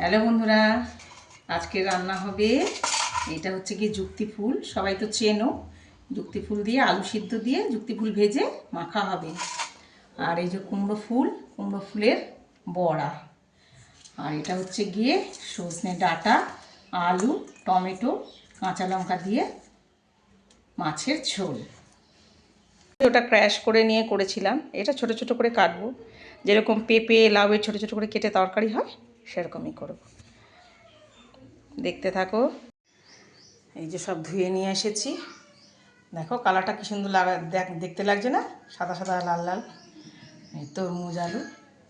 Hello বন্ধুরা আজকে রান্না হবে এটা হচ্ছে কি যুক্তি ফুল। সবাই তো চেনো, যুক্তি ফুল দিয়ে আলু সিদ্ধ দিয়ে যুক্তি ফুল ভেজে মাখা হবে। আর এই যে কুমড়ো ফুল, কুমড়ো ফুলের বড়া। আর এটা হচ্ছে গিয়ে সজনে ডাঁটা, আলু, টমেটো, কাঁচা লঙ্কা দিয়ে মাছের ঝোল। ওটা ক্র্যাশ করে নিয়ে করেছিলাম। এটা ছোট ছোট করে কাটবো। যেরকম পেঁপে, লাউয়ের ছোট ছোট করে কেটে তরকারি হয় সেরকমই করব। দেখতে থাকো। এই যে সব ধুয়ে নিয়ে এসেছি। দেখো কালারটা কি সুন্দর লাগা, দেখ- দেখতে লাগছে না? সাদা সাদা, লাল লাল। এই তরমুজ, আলু,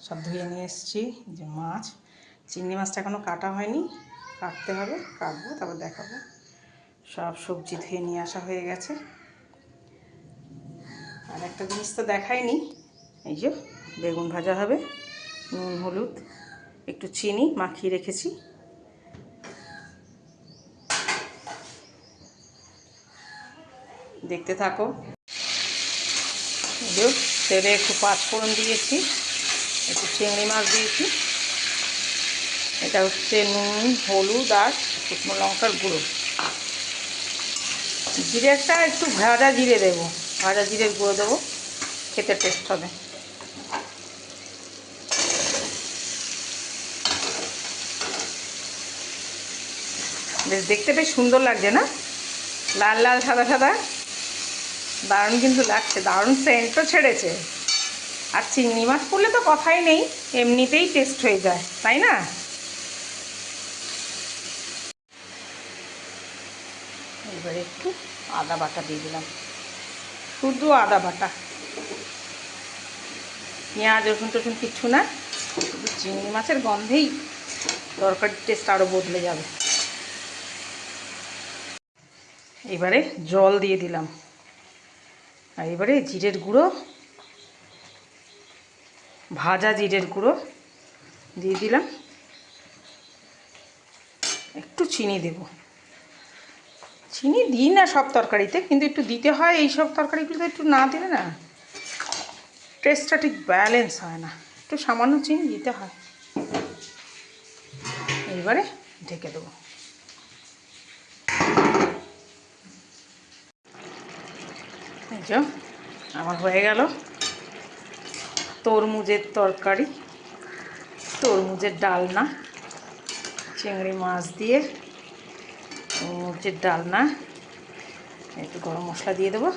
সব ধুয়ে নিয়ে এসেছি। যে মাছ। চিংড়ি মাছটা এখনও কাটা হয়নি। কাটতে হবে, কাটবো, তারপর দেখাবো। সব সবজি ধুয়ে নিয়ে আসা হয়ে গেছে। আর একটা জিনিস তো দেখাইনি। এই যে বেগুন ভাজা হবে, নুন, হলুদ। একটু চিনি মাখিয়ে রেখেছি। দেখতে থাকো। তেলে একটু পাঁচফোড়ন দিয়েছি, একটু চিংড়ি মাছ দিয়েছি। এটা হচ্ছে নুন, হলুদ আর শুকনো লঙ্কার গুঁড়ো। জিরেটা একটু ভাজা জিরে দেবো, ভাজা জিরের গুঁড়ো দেবো, খেতে টেস্ট হবে। বেশ, দেখতে বেশ সুন্দর লাগছে না? লাল লাল সাদা সাদা। দারুণ কিন্তু লাগছে, দারুণ সেন্টও ছেড়েছে। আর চিংড়ি মাছ পড়লে তো কথাই নেই, এমনিতেই টেস্ট হয়ে যায়, তাই না? এবারে একটু আদা বাটা দিয়ে দিলাম। শুধু আদা বাটা। পেঁয়াজ, রসুন টসুন কিচ্ছু না, শুধু চিংড়ি মাছের গন্ধেই তরকারির টেস্ট আরও বদলে যাবে। এবারে জল দিয়ে দিলাম। আর এবারে জিরের গুঁড়ো, ভাজা জিরের গুঁড়ো দিয়ে দিলাম। একটু চিনি দেব। চিনি দিই না সব তরকারিতে, কিন্তু একটু দিতে হয় এই সব তরকারিগুলোতে, একটু না দিলে না টেস্টটা ঠিক ব্যালেন্স হয় না। একটু সামান্য চিনি দিতে হয়। এইবারে ঢেকে দেবো। এই আমার হয়ে গেল। তরমুজের তরকারি, তরমুজের ডালনা, চিংড়ি মাছ দিয়ে তরমুজের ডালনা। একটু গরম মশলা দিয়ে দেবো।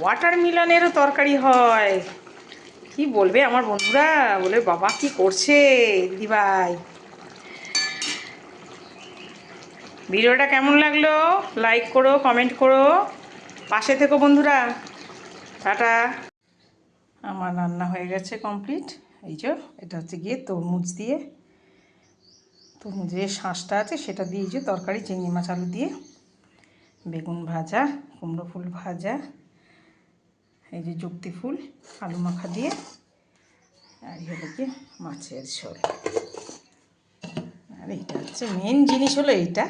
ওয়াটার মিলনেরও তরকারি হয়। কি বলবে আমার বন্ধুরা? বলে, বাবা, কি করছে দিদিভাই? ভিডিওটা কেমন লাগল? লাইক করো কমেন্ট করো। পাশে থেকো বন্ধুরা। টাটা। আমার রান্না হয়ে গেছে কমপ্লিট এই যে, এটা হচ্ছে গিয়ে তরমুজ দিয়ে। তরমুজের শাঁসটা আছে, সেটা দিয়ে যে তরকারি, চিংড়ি মাছ, আলু দিয়ে। বেগুন ভাজা, কুমড়ো ফুল ভাজা, এই যে যুক্তি ফুল, আলু মাখা দিয়ে, আর হলো গিয়ে মাছের ঝোল। আর এইটা হচ্ছে মেন জিনিস হলো এইটা।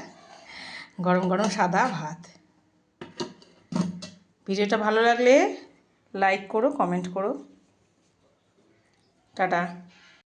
গরম গরম সাদা ভাত। ভিডিওটা ভালো লাগলে লাইক করো কমেন্ট করো। টাটা।